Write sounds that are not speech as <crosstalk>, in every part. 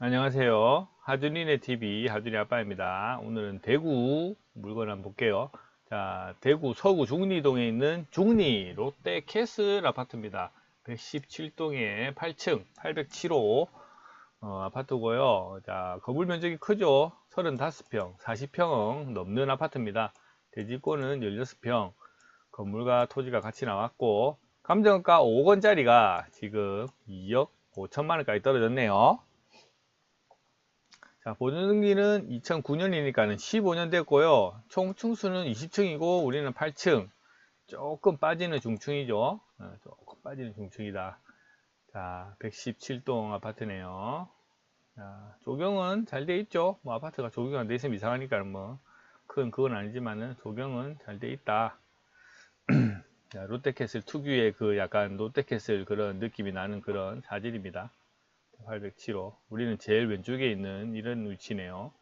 안녕하세요. 하준이네 TV 하준이 아빠입니다. 오늘은 대구 물건 한번 볼게요. 자, 대구 서구 중리동에 있는 중리 롯데 캐슬 아파트입니다. 117동에 8층 807호 어, 아파트고요. 자, 건물 면적이 크죠. 35평, 40평 넘는 아파트입니다. 대지권은 16평, 건물과 토지가 같이 나왔고 감정가 5억 원짜리가 지금 2억 5천만 원까지 떨어졌네요. 자, 보증기는 2009년이니까는 15년 됐고요. 총 층수는 20층이고 우리는 8층. 조금 빠지는 중층이죠. 어, 조금 빠지는 중층이다. 자, 117동 아파트네요. 자, 조경은 잘 돼 있죠. 뭐 아파트가 조경이 안 돼 있으면 이상하니까 뭐큰 그건 아니지만은 조경은 잘 돼 있다. <clears throat> 자, 롯데캐슬 특유의 그 약간 롯데캐슬 그런 느낌이 나는 그런 사진입니다. 807호. 우리는 제일 왼쪽에 있는 이런 위치네요.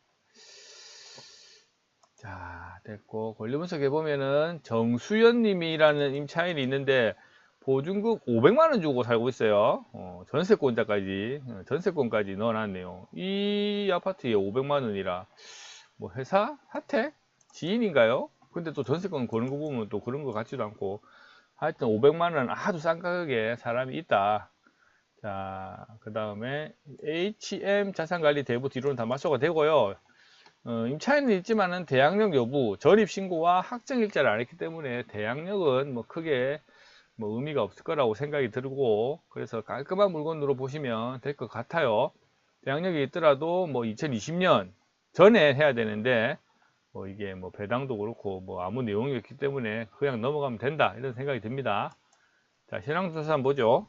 자, 됐고. 권리 분석해 보면은 정수연 님이라는 임차인이 있는데 보증금 500만원 주고 살고 있어요. 어, 전세권자까지, 어, 전세권까지 넣어놨네요. 이 아파트에 500만원이라, 뭐 회사? 사택? 지인인가요? 근데 또 전세권 거는 거 보면 또 그런 거 같지도 않고, 하여튼 500만원 아주 싼 가격에 사람이 있다. 자, 그 다음에 HM 자산관리 대부 뒤로는 다 맞춰가 되고요. 어, 임차인은 있지만은 대항력 여부, 전입신고와 확정 일자를 안 했기 때문에 대항력은 뭐 크게 뭐 의미가 없을 거라고 생각이 들고 그래서 깔끔한 물건으로 보시면 될 것 같아요. 대항력이 있더라도 뭐 2020년 전에 해야 되는데 뭐 이게 뭐 배당도 그렇고 뭐 아무 내용이 없기 때문에 그냥 넘어가면 된다 이런 생각이 듭니다. 자, 현황조사 보죠.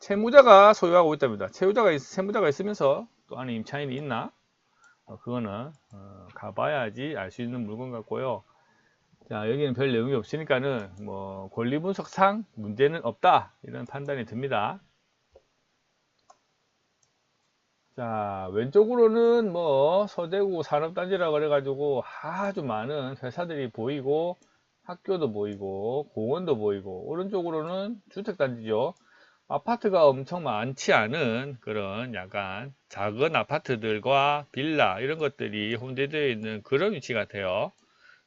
채무자가 소유하고 있답니다. 채무자가, 있, 채무자가 있으면서 또 안에 임차인이 있나? 어, 그거는 어, 가봐야지 알 수 있는 물건 같고요. 자 여기는 별 내용이 없으니까는 뭐 권리 분석상 문제는 없다 이런 판단이 듭니다. 자 왼쪽으로는 뭐 서대구 산업단지라 그래가지고 아주 많은 회사들이 보이고 학교도 보이고 공원도 보이고 오른쪽으로는 주택단지죠. 아파트가 엄청 많지 않은 그런 약간 작은 아파트들과 빌라 이런 것들이 혼재되어 있는 그런 위치 같아요.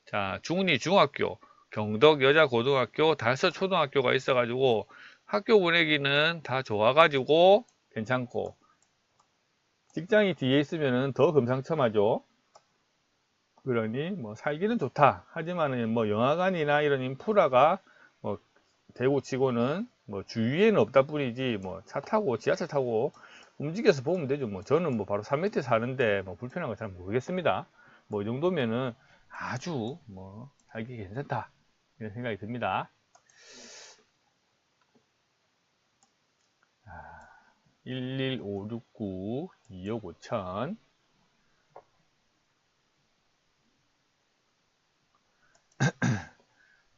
자, 중리 중학교, 경덕 여자 고등학교, 달서 초등학교가 있어가지고 학교 분위기는 다 좋아가지고 괜찮고 직장이 뒤에 있으면 더 금상첨화죠. 그러니 뭐 살기는 좋다. 하지만은 뭐 영화관이나 이런 인프라가 뭐 대구치고는 뭐 주위에는 없다 뿐이지 뭐 차 타고 지하철 타고 움직여서 보면 되죠. 뭐 저는 뭐 바로 3m 사는데 뭐 불편한 거 잘 모르겠습니다. 뭐 이 정도면은 아주 뭐 살기 괜찮다 이런 생각이 듭니다. 11569 2억 5천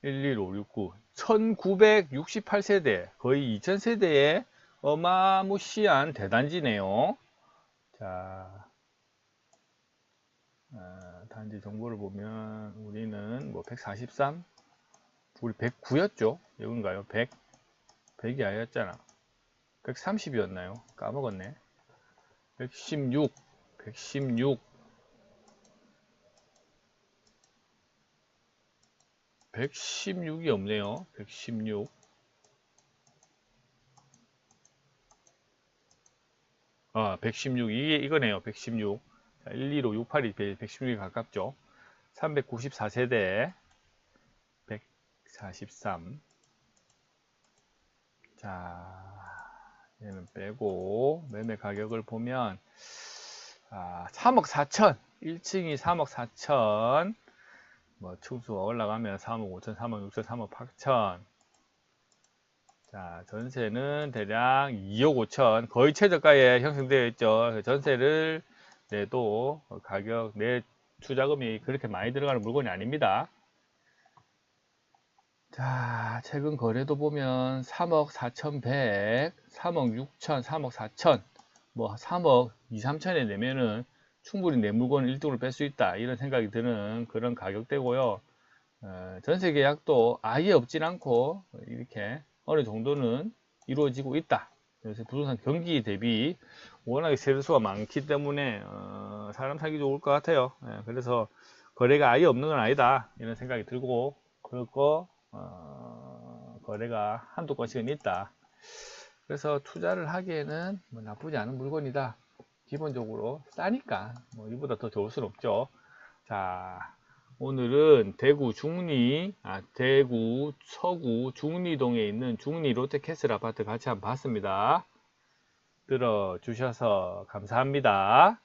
11569 1968세대 거의 2000세대의 어마무시한 대단지네요. 자, 어, 단지 정보를 보면 우리는 뭐 143, 우리 109였죠? 여긴가요? 100, 100이 아니었잖아. 130이었나요? 까먹었네. 116, 116, 116이 없네요. 116. 아, 116. 이게 이거네요. 116. 자, 125, 68이 116에 가깝죠. 394세대 143. 자, 얘는 빼고 매매 가격을 보면 아, 3억 4천. 1층이 3억 4천. 뭐 층수가 올라가면 3억 5천, 3억 6천, 3억 8천. 자, 전세는 대략 2억 5천, 거의 최저가에 형성되어 있죠. 전세를 내도 가격, 내 투자금이 그렇게 많이 들어가는 물건이 아닙니다. 자, 최근 거래도 보면 3억 4,100, 3억 6천, 3억 4천, 뭐 3억 2, 3천에 내면은 충분히 내 물건을 1등으로 뺄 수 있다 이런 생각이 드는 그런 가격대고요 어, 전세 계약도 아예 없진 않고 이렇게 어느 정도는 이루어지고 있다 요새 부동산 경기 대비 워낙에 세대수가 많기 때문에 어, 사람 살기 좋을 것 같아요. 예, 그래서 거래가 아예 없는 건 아니다 이런 생각이 들고 그렇고 어, 거래가 한두 건씩은 있다. 그래서 투자를 하기에는 뭐 나쁘지 않은 물건이다. 기본적으로 싸니까 뭐 이보다 더 좋을 순 없죠. 자 오늘은 대구 중리, 아, 대구 서구 중리동에 있는 중리 롯데캐슬 아파트 같이 한번 봤습니다. 들어주셔서 감사합니다.